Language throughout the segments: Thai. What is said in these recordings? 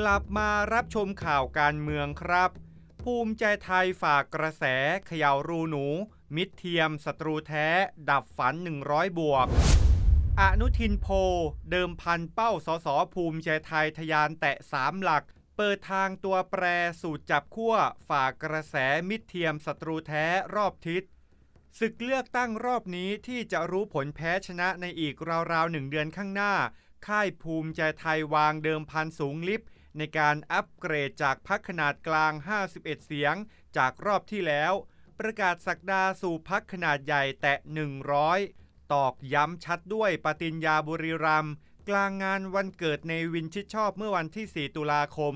กลับมารับชมข่าวการเมืองครับ ภูมิใจไทยฝากกระแสเขย่ารูหนู มิตรเทียมศัตรูแท้ ดับฝัน 100 บวก อนุทินโพ เดิมพันเป้าสสภูมิใจไทยทะยานแตะ3หลัก เปิดทางตัวแปรสู่จับขั้วฝากกระแสมิตรเทียมศัตรูแท้รอบทิศศึกเลือกตั้งรอบนี้ที่จะรู้ผลแพ้ชนะในอีกราวๆหนึ่งเดือนข้างหน้า ค่ายภูมิใจไทยวางเดิมพันสูงลิฟต์ ในการอัปเกรดจากพักขนาดกลาง 51 เสียง จากรอบที่แล้ว ประกาศสักดาสู่พักขนาดใหญ่แตะ 100 ตอกย้ำชัดด้วยปฏิญญาบุรีรัมกลางงานวันเกิดในวินชิดชอบเมื่อวันที่ 4 ตุลาคม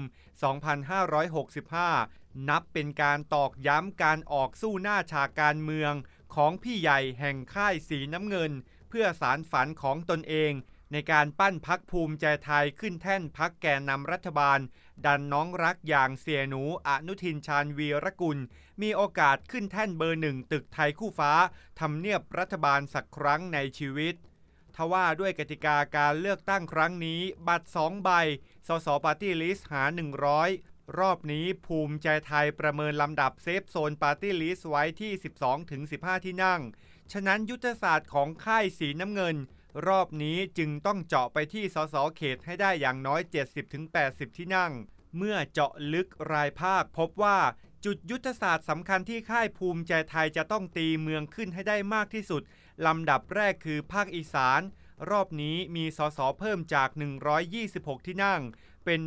2565 นับเป็นการตอกย้ำการออกสู้หน้าฉากการเมือง ของพี่ใหญ่แห่งค่ายสีน้ำเงิน เพื่อสารฝันของตนเอง ในการปั้นพักภูมิใจไทยขึ้นแท่นพักแกนนำรัฐบาล ดันน้องรักอย่างเสียหนูอนุทินชาญวีรกุล มีโอกาสขึ้นแท่นเบอร์หนึ่งตึกไทยคู่ฟ้าทำเนียบรัฐบาลสักครั้งในชีวิตทว่าด้วยกติกาการเลือกตั้งครั้งนี้ บัตร 2 ใบ สสปาร์ตี้ลิสต์หา 100 รอบนี้ภูมิใจไทยประเมินลำดับเซฟโซนปาร์ตี้ลิสต์ไว้ที่ 12-15 ที่นั่ง ฉะนั้นยุทธศาสตร์ของค่ายสีน้ำเงิน รอบนี้จึงต้องเจาะไปที่สสเขตให้ได้อย่างน้อย 70-80 ที่นั่ง เมื่อเจาะลึกรายภาคพบว่าจุดยุทธศาสตร์สำคัญที่ค่ายภูมิใจไทยจะต้องตีเมืองขึ้นให้ได้มากที่สุด ลำดับแรกคือภาคอีสาน รอบนี้มีสสเพิ่มจาก 126 ที่นั่ง เป็น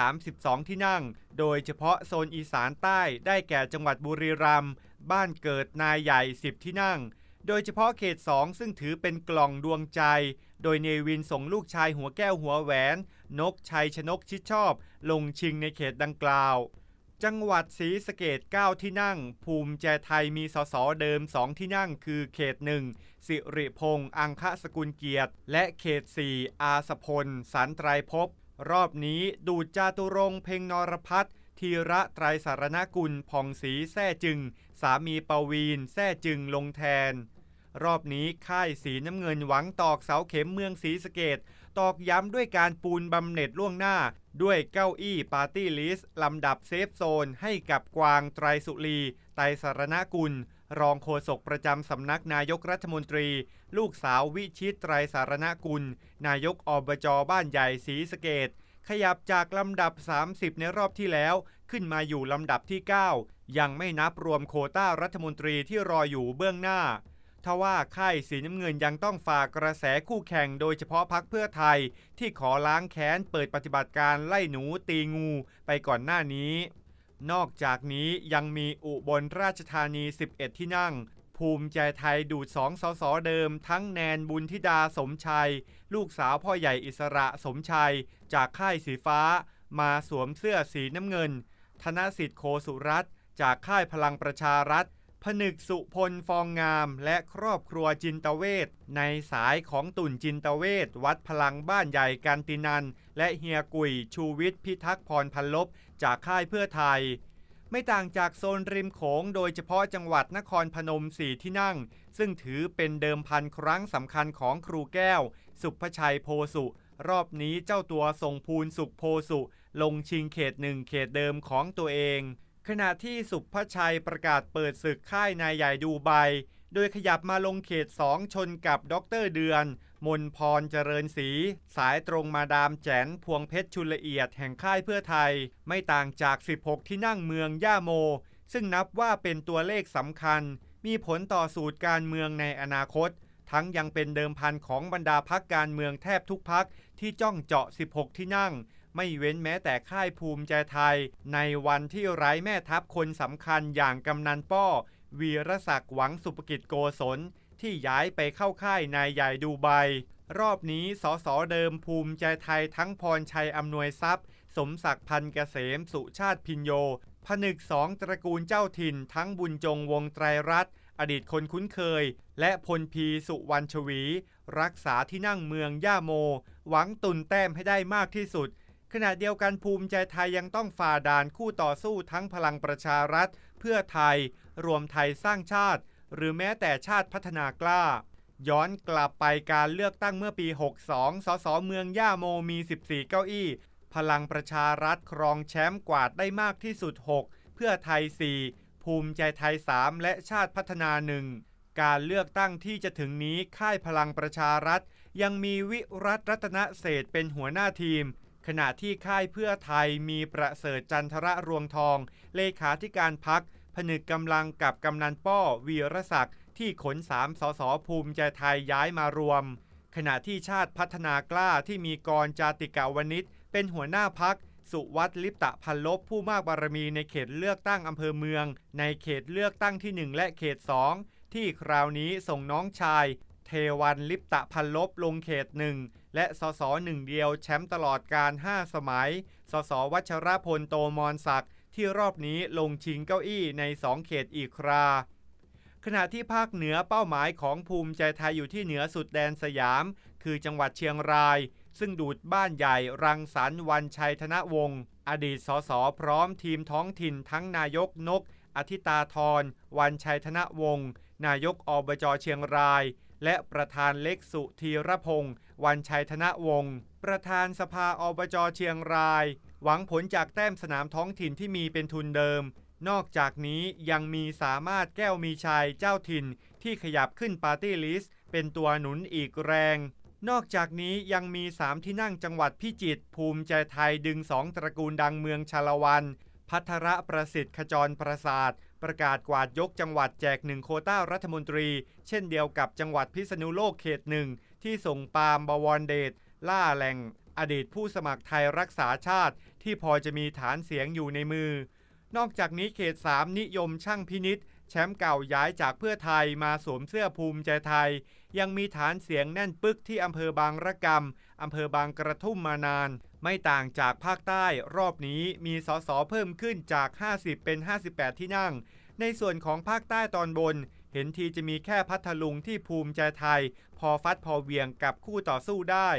132 ที่นั่ง โดยเฉพาะโซนอีสานใต้ได้แก่จังหวัดบุรีรัมย์บ้านเกิดนายใหญ่ 10 ที่นั่ง โดยเฉพาะเขต 2 ซึ่งถือเป็นกล่องดวงใจ โดยเนวินส่งลูกชายหัวแก้วหัวแหวน นกชัยชนกชิดชอบ ลงชิงในเขตดังกล่าว จังหวัดศรีสะเกด9 ที่นั่ง ภูมิใจไทยมีสสเดิม 2 ที่นั่ง คือเขต 1 สิริพงษ์อังคสกุลเกียรติ และเขต 4 อาสพล สันไตรภพรอบนี้ดูดจาตุรงเพ็งนรพัฒน์ ธีระไตรสารณกุลผ่องศรีแท่จึง สามีปวีนแท่จึงลงแทน รอบนี้ค่ายสีน้ำเงินหวังตอกเสาเข็มเมืองศรีสะเกดตอกย้ำด้วยการปูนบำเหน็จล่วงหน้า ด้วยเก้าอี้ปาร์ตี้ลิสต์ลำดับเซฟโซนให้กับกวางไตรสุรีไตรสารณกุล รองโฆษกประจำสำนักนายกรัฐมนตรี ลูกสาววิชิตไตรสารณกุล นายกอบจบ้านใหญ่ศรีสะเกด ขยับจากลำดับ 30 ในรอบที่แล้ว ขึ้นมาอยู่ลำดับที่ 9 ยังไม่นับรวมโคต้ารัฐมนตรีที่รออยู่เบื้องหน้าทว่าค่ายสีน้ำเงินยังต้องฝากกระแสคู่แข่งโดยเฉพาะพักเพื่อไทย ที่ขอล้างแค้นเปิดปฏิบัติการไล่หนูตีงูไปก่อนหน้านี้ นอกจากนี้ยังมีอุบลราชธานี 11 ที่นั่ง ภูมิใจไทยดูดสองสสเดิม ทั้งแนนบุญธิดาสมชัย ลูกสาวพ่อใหญ่อิสระสมชัย จากค่ายสีฟ้า มาสวมเสื้อสีน้ำเงิน ธนสิทธิ์โคสุรัตจากค่ายพลังประชารัฐ ผนึกสุพลฟองงามและครอบครัวจินตเวศในสายของตุ่นจินตเวศวัดพลังบ้านใหญ่กันตินัน และเฮียกุยชูวิทย์พิทักษ์พรพันลบจากค่ายเพื่อไทย ไม่ต่างจากโซนริมโขงโดยเฉพาะจังหวัดนครพนมสี่ที่นั่ง ซึ่งถือเป็นเดิมพันครั้งสำคัญของครูแก้ว สุภชัยโพสุ รอบนี้เจ้าตัวทรงภูลสุขโพสุ ลงชิงเขตหนึ่งเขตเดิมของตัวเอง ขณะที่สุภชัยประกาศเปิดศึกค่ายนายใหญ่ดูไบ โดยขยับมาลงเขต 2 ชนกับดรเดือน มนพรเจริญศรีสายตรงมาดามแจนพวงเพชรชุลละเอียดแห่งค่ายเพื่อไทย ไม่ต่างจาก 16 ที่นั่งเมืองย่าโม ซึ่งนับว่าเป็นตัวเลขสำคัญ มีผลต่อสูตรการเมืองในอนาคต ทั้งยังเป็นเดิมพันของบรรดาพักการเมืองแทบทุกพักที่จ้องเจาะ 16 ที่นั่งไม่เว้นแม้แต่ค่ายภูมิใจไทย ในวันที่ไร้แม่ทัพคนสำคัญอย่างกำนันป้อ วีรศักดิ์หวังสุภกิจโกศลที่ย้ายไปเข้าค่ายนายใหญ่ดูไบ รอบนี้สสเดิมภูมิใจไทยทั้งพรชัยอำนวยทรัพย์ สมศักดิ์พันเกษมสุชาติพินโย ผนึกสองตระกูลเจ้าถิ่นทั้งบุญจงวงไตรรัตน์อดีตคนคุ้นเคย และพลพีสุวรรณชวี รักษาที่นั่งเมืองย่าโม หวังตุนแต้มให้ได้มากที่สุด ขณะเดียวกันภูมิใจไทยยังต้องฝ่าด่านคู่ต่อสู้ทั้งพลังประชารัฐ เพื่อไทย รวมไทยสร้างชาติ หรือแม้แต่ชาติพัฒนากล้า ย้อนกลับไปการเลือกตั้งเมื่อปี 62 สสเมืองย่าโมมี 14 เก้าอี้ พลังประชารัฐครองแชมป์กวาดได้มากที่สุด 6 เพื่อไทย 4 ภูมิใจไทย 3 และชาติพัฒนา1การเลือกตั้งที่จะถึงนี้ค่ายพลังประชารัฐ ยังมีวิรัตรัตนเศษเป็นหัวหน้าทีม ขณะที่ค่ายเพื่อไทยมีประเสริฐจันทระรวงทอง เลขาธิการพัก นึกกำลังกับกำนันป้อวีรศักดิ์ที่ขนสามสสภูมิใจไทยย้ายมารวม ขณะที่ชาติพัฒนากล้าที่มีกรจาติกาวนิชเป็นหัวหน้าพักสุวัตลิปตะพันลบผู้มากบารมีในเขตเลือกตั้งอำเภอเมือง ในเขตเลือกตั้งที่ 1 และเขต 2 ที่คราวนี้ส่งน้องชาย เทวันลิปตะพันลบลงเขตหนึ่งและสสหนึ่งเดียวแชมป์ตลอดการ 5 สมัย สสวัชรพลโตมอนศักดิ์ ที่รอบนี้ลงชิงเก้าอี้ใน 2 เขตอีกครา ขณะที่ภาคเหนือเป้าหมายของภูมิใจไทยอยู่ที่เหนือสุดแดนสยาม คือจังหวัดเชียงราย ซึ่งดูดบ้านใหญ่รังสรรค์วันชัยธนวงศ์อดีตสสพร้อมทีมท้องถิ่นทั้งนายกนก อธิตาธรวันชัยธนวงศ์นายกอบจเชียงราย และประธานเล็กสุธีรพงศ์วันชัยธนวงศ์ประธานสภาอบจเชียงราย หวังผลจากแต้มสนามท้องถิ่นที่มีเป็นทุนเดิม นอกจากนี้ยังมีสามารถแก้วมีชัยเจ้าถิ่นที่ขยับขึ้นปาร์ตี้ลิสต์เป็นตัวหนุนอีกแรง นอกจากนี้ยังมี 3 ที่นั่งจังหวัดพิจิตรภูมิใจไทยดึงสองตระกูลดังเมืองชาละวัน พัทระประสิทธิ์ขจรประสาท ประกาศกวาดยกจังหวัดแจกหนึ่งโคต้ารัฐมนตรี เช่นเดียวกับจังหวัดพิษณุโลกเขตหนึ่งที่ส่งปาล์มบวรเดชล่าแหล่ง อดีตผู้สมัครไทยรักษาชาติที่พอจะมีฐานเสียงอยู่ในมือ นอกจากนี้เขต 3 นิยมช่างพินิษแชมป์เก่าย้ายจากเพื่อไทยมาสวมเสื้อภูมิใจไทย ยังมีฐานเสียงแน่นปึกที่อำเภอบางระกำอำเภอบางกระทุ่มมานาน ไม่ต่างจากภาคใต้รอบนี้มีสสเพิ่มขึ้นจาก 50 เป็น 58 ที่นั่ง ในส่วนของภาคใต้ตอนบน เห็นทีจะมีแค่พัทลุงที่ภูมิใจไทย พอฟัดพอเวียงกับคู่ต่อสู้ได้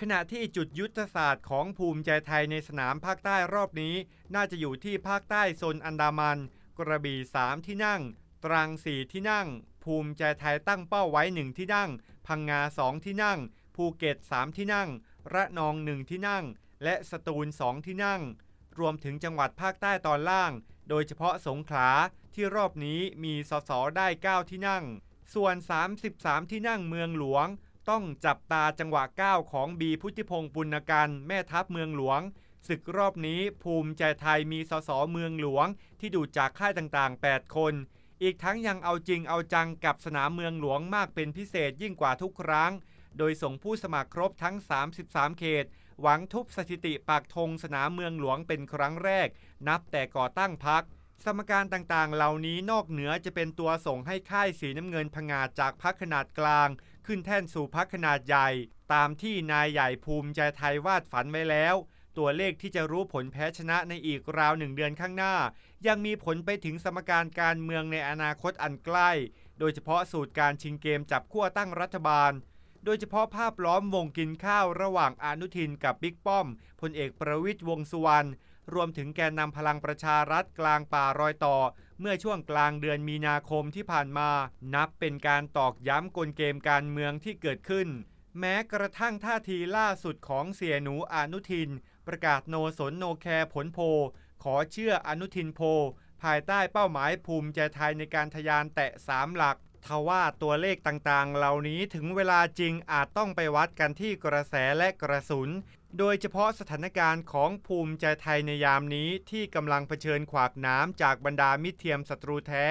ขณะที่จุดยุทธศาสตร์ของภูมิใจไทยในสนามภาคใต้รอบนี้ น่าจะอยู่ที่ภาคใต้โซนอันดามัน กระบี่ 3 ที่นั่ง ตรัง 4 ที่นั่ง ภูมิใจไทยตั้งเป้าไว้ 1 ที่นั่ง พังงา 2 ที่นั่ง ภูเก็ต 3 ที่นั่ง ระนอง 1 ที่นั่ง และสตูล 2 ที่นั่ง รวมถึงจังหวัดภาคใต้ตอนล่าง โดยเฉพาะสงขลาที่รอบนี้มีสสได้ 9 ที่นั่ง ส่วน 33 ที่นั่งเมืองหลวง ต้องจับตาจังหวะก้าวของบีพุทธิพงศ์ปุณกันแม่ทัพเมืองหลวง ศึกรอบนี้ภูมิใจไทยมีสสเมืองหลวง ที่ดูจากค่ายต่างๆ 8 คน อีกทั้งยังเอาจริงเอาจังกับสนามเมืองหลวงมากเป็นพิเศษยิ่งกว่าทุกครั้ง โดยส่งผู้สมัครครบทั้ง 33 เขต หวังทุบสถิติปากธงสนามเมืองหลวงเป็นครั้งแรก นับแต่ก่อตั้งพักสมการต่างๆ เหล่านี้นอกเหนือจะเป็นตัวส่งให้ค่ายสีน้ำเงินพงาดจากพักขนาดกลาง ขึ้นแท่นสู่พักขนาดใหญ่ ตามที่นายใหญ่ภูมิใจไทยวาดฝันไว้แล้ว ตัวเลขที่จะรู้ผลแพ้ชนะในอีกราวหนึ่งเดือนข้างหน้า ยังมีผลไปถึงสมการการเมืองในอนาคตอันใกล้ โดยเฉพาะสูตรการชิงเกมจับขั้วตั้งรัฐบาล โดยเฉพาะภาพล้อมวงกินข้าวระหว่างอนุทินกับบิ๊กป้อมพลเอกประวิตยวงสุวรรณ รวมถึงแกนนำพลังประชารัฐกลางป่ารอยต่อ เมื่อช่วงกลางเดือนมีนาคมที่ผ่านมา นับเป็นการตอกย้ำกลเกมการเมืองที่เกิดขึ้น แม้กระทั่งท่าทีล่าสุดของเสียหนูอนุทิน ประกาศโนสนโนแคร์ผลโพ ขอเชื่ออนุทินโพ ภายใต้เป้าหมายภูมิใจไทยในการทะยานแตะ3หลักทว่าตัวเลขต่างๆ เหล่านี้ถึงเวลาจริงอาจต้องไปวัดกันที่กระแสและกระสุน โดยเฉพาะสถานการณ์ของภูมิใจไทยในยามนี้ที่กำลังเผชิญขวากน้ำจากบรรดามิตรเทียมศัตรูแท้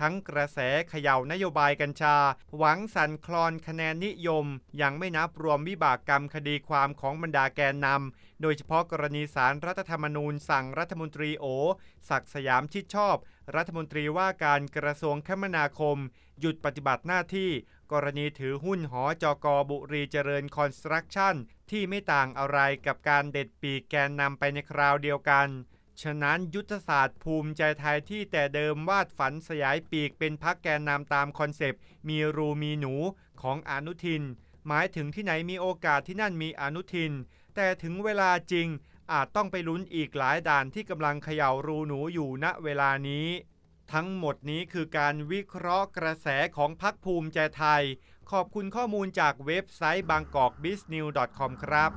ทั้งกระแสเขย่านโยบายกัญชา หวังสั่นคลอนคะแนนนิยม ยังไม่นับรวมวิบากกรรมคดีความของบรรดาแกนนำโดยเฉพาะกรณีสารรัฐธรรมนูญสั่งรัฐมนตรีโอ ศักดิ์สยามชิดชอบ รัฐมนตรีว่าการกระทรวงคมนาคม หยุดปฏิบัติหน้าที่ กรณีถือหุ้นหอจกบุรีเจริญคอนสตรักชั่น ที่ไม่ต่างอะไรกับการเด็ดปีกแกนนำไปในคราวเดียวกัน ฉะนั้นยุทธศาสตร์ภูมิใจไทยที่แต่เดิมวาดฝันสยายปีกเป็นพักแกนนำตามคอนเซปต์ มีรูมีหนูของอนุทิน หมายถึงที่ไหนมีโอกาสที่นั่นมีอนุทิน แต่ถึงเวลาจริงอาจต้องไปลุ้นอีกหลายด่านที่กำลังเขย่ารูหนูอยู่ณเวลานี้ ทั้งหมดนี้คือการวิเคราะห์กระแสของพักภูมิใจไทย ขอบคุณข้อมูลจากเว็บไซต์บางกอกบิสนิว .com ครับ